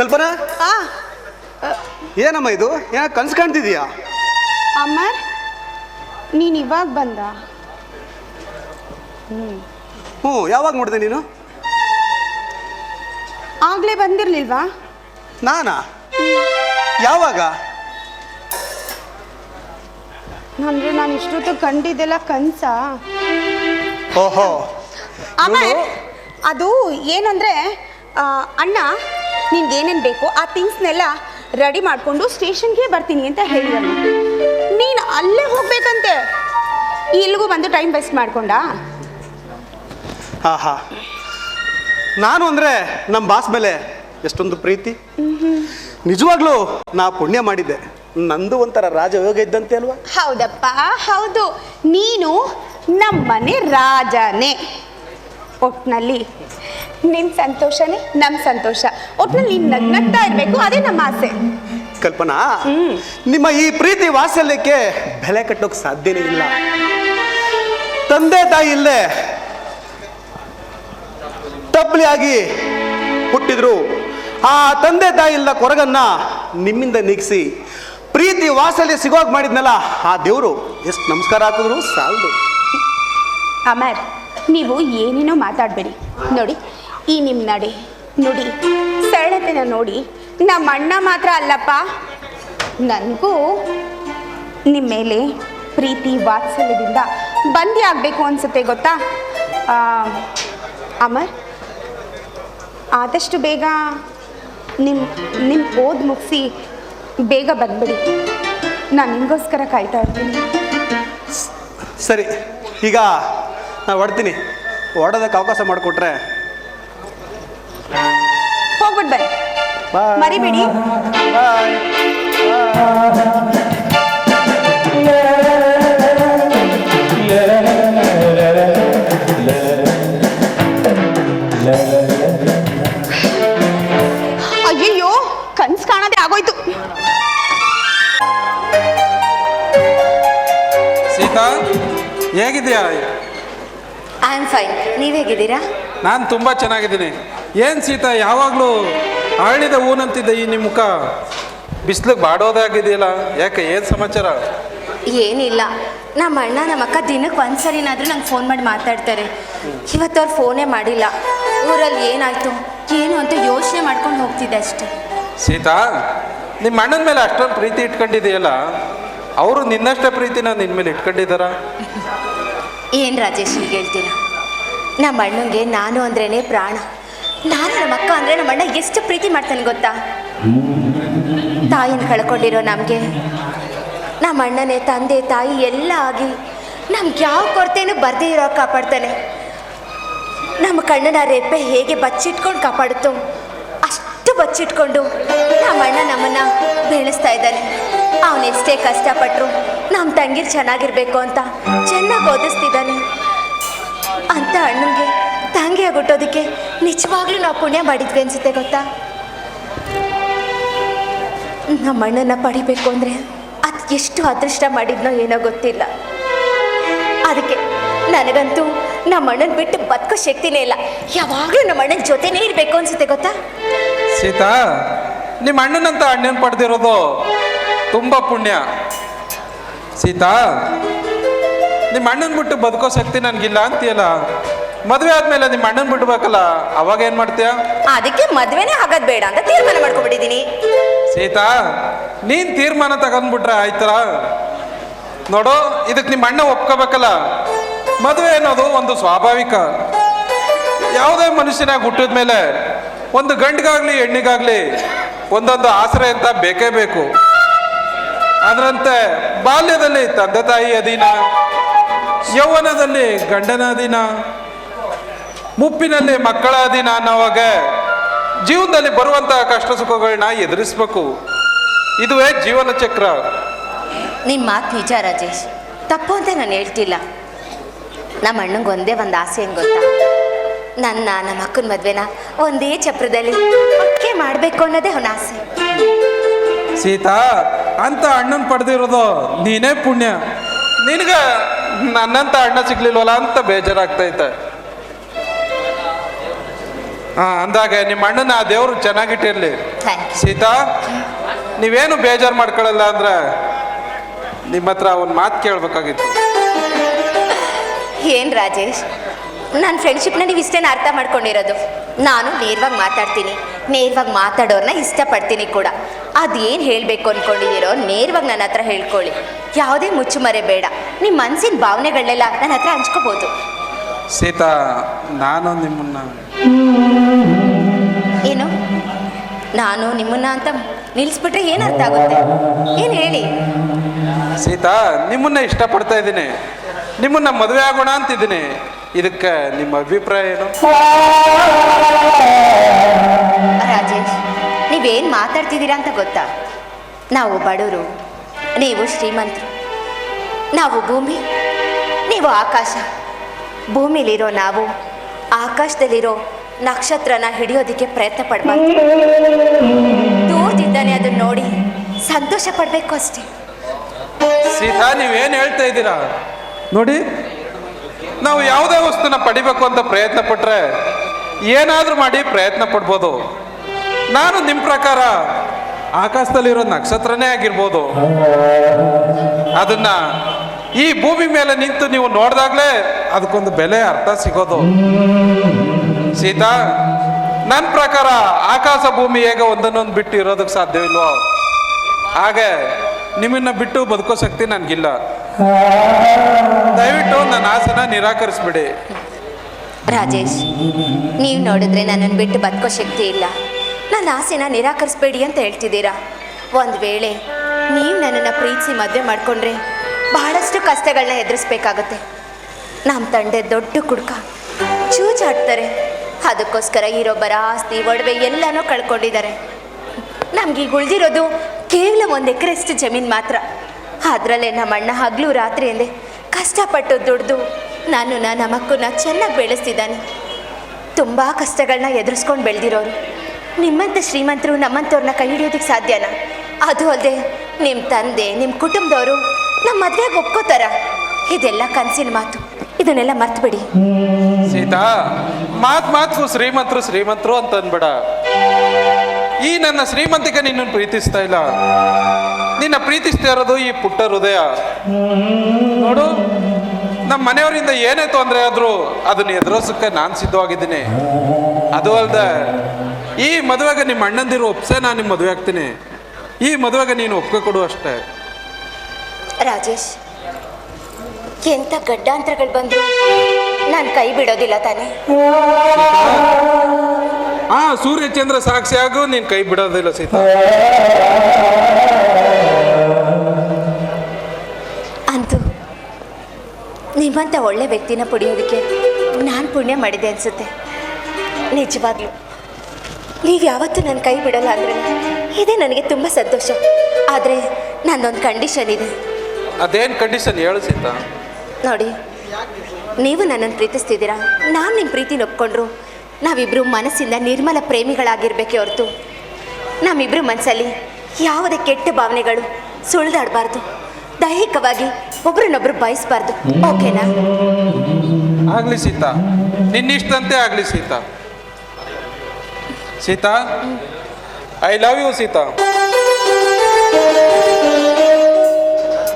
ಕಲ್ಪನಾ? ಆ ಏನಮ್ಮ ಇದು? ಏನ ಕನ್ಸು ಕಾಣ್ತಿದೀಯಾ? ಅಮರ್ ನೀನು ಇವಾಗ ಬಂದ? ಹ್ಞೂ ಯಾವಾಗ ನೋಡಿದೆ ನೀನು? ಆಗ್ಲೇ ಬಂದಿರಲಿಲ್ವಾ? ನಾನಾ? ಯಾವಾಗ? ಅಂದ್ರೆ ನಾನು ಇಷ್ಟೊತ್ತು ಕಂಡಿದ್ದೆಲ್ಲ ಕನ್ಸ? ಓಹೋ. ಆಮೇಲೆ ಅದು ಏನಂದ್ರೆ ಆ, ಅಣ್ಣ ನಿನ್ಗೆ ಏನೇನು ಬೇಕೋ ಆ ಥಿಂಗ್ಸ್ನೆಲ್ಲ ರೆಡಿ ಮಾಡಿಕೊಂಡು ಸ್ಟೇಷನ್ಗೆ ಬರ್ತೀನಿ ಅಂತ ಹೇಳಿದನು. ನೀನು ಅಲ್ಲೇ ಹೋಗ್ಬೇಕಂತೆ. ಇಲ್ಲಿಗೂ ಬಂದು ಟೈಮ್ ವೇಸ್ಟ್ ಮಾಡಿಕೊಂಡ? ಹಾ ಹಾ ನಾನು ಅಂದರೆ ನಮ್ಮ ಬಾಸ್ ಮೇಲೆ ಎಷ್ಟೊಂದು ಪ್ರೀತಿ. ನಿಜವಾಗ್ಲೂ ನಾ ಪುಣ್ಯ ಮಾಡಿದ್ದೆ. ನಂದು ಒಂಥರ ರಾಜಯೋಗ ಇದ್ದಂತೆ ಅಲ್ವಾ? ಹೌದಪ್ಪ ಹೌದು. ನೀನು ನಮ್ಮನೆ ರಾಜನೇ. ಒಟ್ನಲ್ಲಿ ನಿನ್ನ ಸಂತೋಷನೇ ನಮ್ಮ ಸಂತೋಷ. ಒಟ್ನಲ್ಲಿ ನೀನು ನಗ್ನಗ್ತಾ ಇರಬೇಕು ಅದೇ ನಮ್ಮ ಆಸೆ. ಕಲ್ಪನಾ ನಿಮ್ಮ ಈ ಪ್ರೀತಿ ವಾತ್ಸಲ್ಯಕ್ಕೆ ಬೆಲೆ ಕಟ್ಟೋಕೆ ಸಾಧ್ಯನೇ ಇಲ್ಲ. ತಂದೆ ತಾಯಿ ಇಲ್ಲದೆ ತಪ್ಪಲಿಯಾಗಿ ಹುಟ್ಟಿದ್ರು. ಆ ತಂದೆ ತಾಯಿ ಇಲ್ಲದ ಕೊರಗನ್ನ ನಿಮ್ಮಿಂದ ನೀಗಿಸಿ ಪ್ರೀತಿ ವಾತ್ಸಲ್ಯ ಸಿಗೋಗ್ ಮಾಡಿದ್ನಲ್ಲ ಆ ದೇವರು ಎಷ್ಟು ನಮಸ್ಕಾರ ಹಾಕಿದ್ರು ಸಾಲದು. ಅಮರ್ ನೀವು ಏನೇನೋ ಮಾತಾಡಬೇಡಿ. ನೋಡಿ ಈ ನಿಮ್ಮ ನಡೆ, ನುಡಿ. ಸರಳತೆನ ನೋಡಿ, ನಮ್ಮ ಅಣ್ಣ ಮಾತ್ರ ಅಲ್ಲಪ್ಪ. ನನಗೂ ನಿಮ್ಮ ಮೇಲೆ ಪ್ರೀತಿ ವಾತ್ಸಲ್ಯದಿಂದ ಬಂದಿ ಆಗಬೇಕು ಅನಿಸುತ್ತೆ, ಗೊತ್ತಾ? ಅಮರ್, ಆದಷ್ಟು ಬೇಗ ನಿಮ್ಮ ನಿಮ್ಮ ಓದ್ ಮುಗಿಸಿ ಬೇಗ ಬಂದ್ಬಿಡಿ. ನಾನು ನಿಮಗೋಸ್ಕರ ಕಾಯ್ತಾ ಇರ್ತೀನಿ. ಸರಿ, ಈಗ ನಾನು ಹೊಡ್ತೀನಿ ಹೊಡೋದಕ್ಕೆ ಅವಕಾಶ ಮಾಡಿಕೊಟ್ರೆ ಬನ್ನಿ ಮರಿಬೇಡಿ. ಅಯ್ಯಯ್ಯೋ ಕನ್ಸ್ ಕಾಣದೆ ಆಗೋಯ್ತು. ಸೀತಾ ಹೇಗಿದ್ಯಾ ಐ ಆಮ್ ಫೈನ್ ನೀವು ಹೇಗಿದ್ದೀರಾ? ನಾನು ತುಂಬಾ ಚೆನ್ನಾಗಿದ್ದೀನಿ. ಏನು ಸೀತಾ ಯಾವಾಗಲೂ ಅರಳಿದ ಊನಂತಿದ್ದ ಈ ನಿಮ್ಮ ಮುಖ? ಬಿಸಿಲಿಗೆ ಬಾಡೋದಾಗಿದೆಯಲ್ಲ ಯಾಕೆ ಏನು ಸಮಾಚಾರ? ಏನಿಲ್ಲ. ನಮ್ಮ ಅಣ್ಣ ನಮ್ಮ ಅಕ್ಕ ದಿನಕ್ಕೆ ಒಂದ್ಸರಿನಾದರೂ ನಂಗೆ ಫೋನ್ ಮಾಡಿ ಮಾತಾಡ್ತಾರೆ. ಇವತ್ತು ಅವ್ರು ಫೋನೇ ಮಾಡಿಲ್ಲ. ಊರಲ್ಲಿ ಏನಾಯ್ತು ಏನು ಅಂತ ಯೋಚನೆ ಮಾಡ್ಕೊಂಡು ಹೋಗ್ತಿದ್ದೆ ಅಷ್ಟೇ. ಸೀತಾ ನಿಮ್ಮ ಅಣ್ಣನ ಮೇಲೆ ಅಷ್ಟೊಂದು ಪ್ರೀತಿ ಇಟ್ಕೊಂಡಿದೆಯಲ್ಲ ಅವರು ನಿನ್ನಷ್ಟೇ ಪ್ರೀತಿನ ನಿನ್ನ ಮೇಲೆ ಇಟ್ಕೊಂಡಿದ್ದಾರ? ಏನು ರಾಜೇಶ್ ಹೇಳ್ತೀರಾ? ನಮ್ಮ ಅಣ್ಣಂಗೆ ನಾನು ಅಂದ್ರೇ ಪ್ರಾಣ. ನಾನು ನಮ್ಮ ಅಕ್ಕ ಅಂದರೆ ನಮ್ಮ ಅಣ್ಣ ಎಷ್ಟು ಪ್ರೀತಿ ಮಾಡ್ತಾನೆ ಗೊತ್ತಾ? ತಾಯಿನ ಕಳ್ಕೊಂಡಿರೋ ನಮಗೆ. ನಮ್ಮ ಅಣ್ಣನೇ, ತಂದೆ, ತಾಯಿ ಎಲ್ಲ ಆಗಿ ನಮ್ಗೆ ಯಾವ ಕೊರತೆನೂ ಬರ್ದೇ ಇರೋ ಕಾಪಾಡ್ತಾನೆ. ನಮ್ಮ ಕಣ್ಣನ ರೆಪ್ಪೆ ಹೇಗೆ ಬಚ್ಚಿಟ್ಕೊಂಡು ಕಾಪಾಡುತ್ತೋ, ಅಷ್ಟು ಬಚ್ಚಿಟ್ಕೊಂಡು ನಮ್ಮ ಅಣ್ಣ ನಮ್ಮನ್ನ ಬೆಳೆಸ್ತಾ ಇದ್ದಾನೆ. ಅವನೆಷ್ಟೇ ಕಷ್ಟಪಟ್ಟರು ನಮ್ಮ ತಂಗಿರ್ ಚೆನ್ನಾಗಿರ್ಬೇಕು ಅಂತ ಚೆನ್ನಾಗಿ ಓದಿಸ್ತಿದ್ದಾನೆ. ಅಂತ ಅಣ್ಣಂಗೆ ತಂಗಿಯಾಗಿ ಅದಕ್ಕೆ. ನಿಜವಾಗ್ಲೂ ನಾವು ಪುಣ್ಯ ಮಾಡಿದ್ವಿ ಅನ್ಸುತ್ತೆ ಗೊತ್ತಾ? ನಮ್ಮ ಅಣ್ಣನ ಪಡಿಬೇಕು ಅಂದರೆ ಅದು ಎಷ್ಟು ಅದೃಷ್ಟ ಮಾಡಿದ್ನೋ ಏನೋ ಗೊತ್ತಿಲ್ಲ. ಅದಕ್ಕೆ ನನಗಂತೂ ನಮ್ಮ ಅಣ್ಣನ ಬಿಟ್ಟು ಬದುಕೋ ಶಕ್ತಿನೇ ಇಲ್ಲ. ಯಾವಾಗಲೂ ನಮ್ಮ ಅಣ್ಣನ ಜೊತೆನೇ ಇರಬೇಕು ಅನ್ಸುತ್ತೆ ಗೊತ್ತಾ? ಸೀತಾ, ನಿಮ್ಮ ಅಣ್ಣನಂತ ಅಣ್ಣನ ಪಡೆದಿರೋದು ತುಂಬ ಪುಣ್ಯ. ಸೀತಾ, ನಿಮ್ಮ ಅಣ್ಣನ ಬಿಟ್ಟು ಬದುಕೋ ಶಕ್ತಿ ನನಗಿಲ್ಲ ಅಂತೀಯಲ್ಲ? ಮದುವೆ ಆದಮೇಲೆ ನಿಮ್ಮ ಅಣ್ಣನ್ ಬಿಡ್ಬೇಕಲ್ಲ ಅವಾಗ ಏನು ಮಾಡ್ತೀಯ? ಅದಕ್ಕೆ ಮದ್ವೆನೇ ಆಗೋದ್ ಬೇಡ ಅಂತ ತೀರ್ಮಾನ ಮಾಡ್ಕೊಬಿಟ್ಟಿದೀನಿ ಸೀತಾ ನೀನ್ ತೀರ್ಮಾನ ತಗೊಂಡ್ಬಿಟ್ರೆ ಆಯ್ತರ ನೋಡು ಇದಕ್ಕೆ ನಿಮ್ಮ ಅಣ್ಣ ಒಪ್ಕೋಬೇಕಲ್ಲ. ಮದುವೆ ಅನ್ನೋದು ಒಂದು ಸ್ವಾಭಾವಿಕ. ಯಾವುದೇ ಮನುಷ್ಯನಾಗ ಹುಟ್ಟಿದ ಮೇಲೆ ಒಂದು ಗಂಡಿಗಾಗ್ಲಿ ಹೆಣ್ಣಿಗಾಗ್ಲಿ ಒಂದೊಂದು ಆಶ್ರಯ ಅಂತ ಬೇಕೇ ಬೇಕು. ಅದರಂತೆ ಬಾಲ್ಯದಲ್ಲಿ ತಂದೆ ತಾಯಿ ಅಧೀನ ಯೌವನದಲ್ಲಿ ಗಂಡನ ಅಧೀನ ಮುಪ್ಪಿನಲ್ಲಿ ಮಕ್ಕಳಾದಿ ನಾನು ಅನ್ನೋವಾಗ ಜೀವನದಲ್ಲಿ ಬರುವಂತಹ ಕಷ್ಟ ಸುಖಗಳನ್ನ ಎದುರಿಸ್ಬೇಕು. ಇದುವೇ ಜೀವನ ಚಕ್ರ. ನಿನ್ನ ಮಾತು ನಿಜ ರಾಜೇಶ್. ತಪ್ಪು ಅಂತ ನಾನು ಹೇಳ್ತಿಲ್ಲ. ನಮ್ಮ ಅಣ್ಣಂಗೆ ಒಂದೇ ಒಂದು ಆಸೆ ಹೆಂಗೆ ಗೊತ್ತಾ? ನನ್ನ ನಮ್ಮ ಅಕ್ಕನ ಮದುವೆನ ಒಂದೇ ಚಪ್ರದಲ್ಲಿ ಓಕೆ ಮಾಡಬೇಕು ಅನ್ನೋದೇ ಅವನ ಆಸೆ. ಸೀತಾ ಅಂತ ಅಣ್ಣನ ಪಡೆದಿರೋದು ನೀನೇ ಪುಣ್ಯ. ನಿನಗ ನನ್ನಂತ ಅಣ್ಣ ಸಿಗ್ಲಿಲ್ವಲ್ಲ ಅಂತ ಬೇಜಾರಾಗ್ತೈತೆ. ಹಾ ಅಂದಾಗ ನಿಮ್ಮ ಅಣ್ಣನ ಆ ದೇವ್ರು ಚೆನ್ನಾಗಿಟ್ಟಿರ್ಲಿ. ಸೀತಾ ನೀವೇನು ಬೇಜಾರು ಮಾಡ್ಕೊಳ್ಳಲ್ಲ ಅಂದ್ರೆ ನಿಮ್ಮ ಹತ್ರ ಒಂದು ಮಾತು ಕೇಳ್ಬೇಕಾಗಿತ್ತು. ಏನು ರಾಜೇಶ್ ನನ್ನ ಫ್ರೆಂಡ್ಶಿಪ್ನ ನೀವು ಇಷ್ಟೇನ ಅರ್ಥ ಮಾಡ್ಕೊಂಡಿರೋದು. ನಾನು ನೇರವಾಗಿ ಮಾತಾಡ್ತೀನಿ. ನೇರವಾಗಿ ಮಾತಾಡೋರ್ನ ಇಷ್ಟಪಡ್ತೀನಿ ಕೂಡ. ಅದೇನು ಹೇಳಬೇಕು ಅಂದ್ಕೊಂಡಿದ್ದೀರೋ ನೇರವಾಗಿ ನನ್ನ ಹತ್ರ ಹೇಳ್ಕೊಳ್ಳಿ. ಯಾವುದೇ ಮುಚ್ಚುಮರೆ ಬೇಡ. ನಿಮ್ಮ ಮನಸ್ಸಿನ ಭಾವನೆಗಳನ್ನೆಲ್ಲ ನನ್ನ ಹತ್ರ ಹಂಚ್ಕೋಬೋದು. ಸೀತಾ ನಾನು ನಿಮ್ಮನ್ನ ಏನು? ನಾನು ನಿಮ್ಮನ್ನ ಅಂತ ನಿಲ್ಲಿಸ್ಬಿಟ್ರೆ ಏನು ಅರ್ಥ ಆಗುತ್ತೆ? ಏನು ಹೇಳಿ? ಸೀತಾ ನಿಮ್ಮನ್ನ ಇಷ್ಟಪಡ್ತಾ ಇದ್ದೀನಿ. ನಿಮ್ಮನ್ನ ಮದುವೆ ಆಗೋಣ ಅಂತಿದ್ದೀನಿ. ಇದಕ್ಕೆ ನಿಮ್ಮ ಅಭಿಪ್ರಾಯ ಏನು? ರಾಜೇಶ್ ನೀವೇನು ಮಾತಾಡ್ತಿದ್ದೀರಾ ಅಂತ ಗೊತ್ತಾ? ನಾವು ಬಡವರು ನೀವು ಶ್ರೀಮಂತರು ನಾವು ಭೂಮಿ ನೀವು ಆಕಾಶ. ಭೂಮಿಲಿರೋ ನಾವು, ಆಕಾಶದಲ್ಲಿರೋ ನಕ್ಷತ್ರನ ಹಿಡಿಯೋದಕ್ಕೆ ಪ್ರಯತ್ನ ಪಡಬಾರ್ದು ದೂರದಿಂದಾನೆ ಅದನ್ನ ನೋಡಿ ಸಂತೋಷ ಪಡಬೇಕು ಅಷ್ಟೇ ಸೀತಾ, ನೀವೇನು ಹೇಳ್ತಾ ಇದ್ದೀರಾ? ನೋಡಿ, ನಾವು ಯಾವುದೇ ವಸ್ತುನ ಪಡಿಬೇಕು ಅಂತ ಪ್ರಯತ್ನ ಪಟ್ರೆ ಏನಾದರೂ ಮಾಡಿ ಪ್ರಯತ್ನ ಪಡ್ಬೋದು. ನಾನು ನಿಮ್ಮ ಪ್ರಕಾರ ಆಕಾಶದಲ್ಲಿರೋ ನಕ್ಷತ್ರನೇ ಆಗಿರ್ಬೋದು. ಅದನ್ನ ಈ ಭೂಮಿ ಮೇಲೆ ನಿಂತು ನೀವು ನೋಡಿದಾಗಲೇ ಅದಕ್ಕೊಂದು ಬೆಲೆ ಅರ್ಥ ಸಿಗೋದು. ಸೀತಾ ನನ್ನ ಪ್ರಕಾರ ಆಕಾಶ ಭೂಮಿ ಹೇಗೆ ಒಂದನ್ನೊಂದು ಬಿಟ್ಟು ಇರೋದಕ್ಕೆ ಸಾಧ್ಯವಿಲ್ವೋ ಹಾಗೆ ನಿಮ್ಮನ್ನ ಬಿಟ್ಟು ಬದುಕೋ ಶಕ್ತಿ ನನಗಿಲ್ಲ. ದಯವಿಟ್ಟು ನನ್ನ ಆಸನ ನಿರಾಕರಿಸ್ಬಿಡಿ. ರಾಜೇಶ್, ನೀವು ನೋಡಿದ್ರೆ ನನ್ನನ್ನು ಬಿಟ್ಟು ಬದುಕೋ ಶಕ್ತಿ ಇಲ್ಲ. ನನ್ನ ಆಸೆನ ನಿರಾಕರಿಸ್ಬೇಡಿ ಅಂತ ಹೇಳ್ತಿದ್ದೀರಾ. ಒಂದು ವೇಳೆ ನೀವು ನನ್ನನ್ನು ಪ್ರೀತಿಸಿ ಮದುವೆ ಮಾಡಿಕೊಂಡ್ರೆ ಬಹಳಷ್ಟು ಕಷ್ಟಗಳನ್ನ ಎದುರಿಸ್ಬೇಕಾಗತ್ತೆ. ನಮ್ಮ ತಂದೆ ದೊಡ್ಡ ಕುಡ್ಕ. ಚೂಚಾಡ್ತಾರೆ ಅದಕ್ಕೋಸ್ಕರ ಇರೊಬ್ಬರ ಆಸ್ತಿ, ಒಡವೆ ಎಲ್ಲನೂ ಕಳ್ಕೊಂಡಿದ್ದಾರೆ. ನಮ್ಗೆ ಈಗ ಉಳಿದಿರೋದು ಕೇವಲ ಒಂದು ಎಕರೆಷ್ಟು ಜಮೀನು ಮಾತ್ರ. ಅದರಲ್ಲೇ ನಮ್ಮ ಅಣ್ಣ ಹಗಲು ರಾತ್ರಿ ಕಷ್ಟಪಟ್ಟು ದುಡ್ದು ನಾನು ನನ್ನ ಮಕ್ಕನ್ನ ಚೆನ್ನಾಗಿ ಬೆಳೆಸ್ತಿದ್ದಾನೆ. ತುಂಬ ಕಷ್ಟಗಳನ್ನ ಎದುರಿಸ್ಕೊಂಡು ಬೆಳೆದಿರೋರು. ನಿಮ್ಮಂಥ ಶ್ರೀಮಂತರು ನಮ್ಮಂಥವ್ರನ್ನ ಕೈ ಹಿಡಿಯೋದಕ್ಕೆ ಸಾಧ್ಯನಾ? ಅದು ಅಲ್ಲದೆ ನಿಮ್ಮ ತಂದೆ ನಿಮ್ಮ ಕುಟುಂಬದವರು ನಮ್ಮ ಮದ್ವೆಗೆ ಒಪ್ಕೋತಾರ? ಇದೆಲ್ಲ ಕನಸಿನ ಮಾತು. ಇದನ್ನೆಲ್ಲ ಮರ್ತ್ಬಿಡಿ. ಸೀತಾ, ಮಾತ್ ಮಾತು ಶ್ರೀಮಂತರು ಶ್ರೀಮಂತರು ಅಂತ ಅನ್ಬೇಡ ಈ ನನ್ನ ಶ್ರೀಮಂತಿಕೆ ನಿನ್ನನ್ನು ಪ್ರೀತಿಸ್ತಾ ಇಲ್ಲ. ನಿನ್ನ ಪ್ರೀತಿಸ್ತಾ ಇರೋದು ಈ ಪುಟ್ಟ ಹೃದಯ. ನೋಡು ನಮ್ಮ ಮನೆಯವರಿಂದ ಏನೇ ತೊಂದರೆ ಆದರೂ ಅದನ್ನ ಎದುರಿಸೋಕ್ಕೆ ನಾನು ಸಿದ್ಧವಾಗಿದ್ದೀನಿ. ಅದು ಅಲ್ಲದೆ ಈ ಮದುವೆಗೆ ನಿಮ್ಮ ಅಣ್ಣಂದಿರು ಒಪ್ಸೆ ನಾನು ನಿಮ್ಮ ಮದುವೆ ಆಗ್ತೀನಿ. ಈ ಮದುವೆಗೆ ನೀನು ಒಪ್ಪಿಗೆ ಕೊಡು ಅಷ್ಟೇ. ರಾಜೇಶ್ ಎಂಥ ಗಡ್ಡಾಂತರಗಳು ಬಂದ್ರು? ನಾನು ಕೈ ಬಿಡೋದಿಲ್ಲ ತಾನೇ. ಆ ಸೂರ್ಯಚಂದ್ರ ಆಗು ನೀನು ಕೈ ಬಿಡೋದಿಲ್ಲ ಸೀತಾ. ಅಂತೂ ನಿಮ್ಮಂಥ ಒಳ್ಳೆ ವ್ಯಕ್ತಿನ ಪುಡಿಯೋದಕ್ಕೆ ನಾನು ಪುಣ್ಯ ಮಾಡಿದೆ ಅನಿಸುತ್ತೆ. ನಿಜವಾಗ್ಲೂ. ನೀವು ಯಾವತ್ತೂ ನನ್ನ ಕೈ ಬಿಡಲ್ಲ ಅಂದ್ರೆ ಇದೇ ನನಗೆ ತುಂಬ ಸಂತೋಷ. ಆದರೆ ನನ್ನೊಂದು ಕಂಡೀಷನ್ ಇದೆ. ಅದೇನು ಕಂಡೀಷನ್ ಹೇಳು ಸೀತ. ನೋಡಿ ನೀವು ನನ್ನನ್ನು ಪ್ರೀತಿಸ್ತಿದ್ದೀರಾ? ನಾನು ನಿಮ್ಮ ಪ್ರೀತಿನ ಒಪ್ಕೊಂಡ್ರು ನಾವಿಬ್ಬರು ಮನಸ್ಸಿಂದ ನಿರ್ಮಲ ಪ್ರೇಮಿಗಳಾಗಿರ್ಬೇಕೆ ಹೊರತು. ನಮ್ಮಿಬ್ಬರು ಮನಸ್ಸಲ್ಲಿ ಯಾವುದೇ ಕೆಟ್ಟ ಭಾವನೆಗಳು ಸುಳಿದಾಡಬಾರ್ದು. ದೈಹಿಕವಾಗಿ ಒಬ್ರನ್ನೊಬ್ರು ಬಯಸಬಾರ್ದು. ಓಕೆನಾ? ಆಗಲಿ ಸೀತಾ. ನಿನ್ನಿಷ್ಟಂತೆ ಆಗಲಿ Sita. Sita I love you Sita.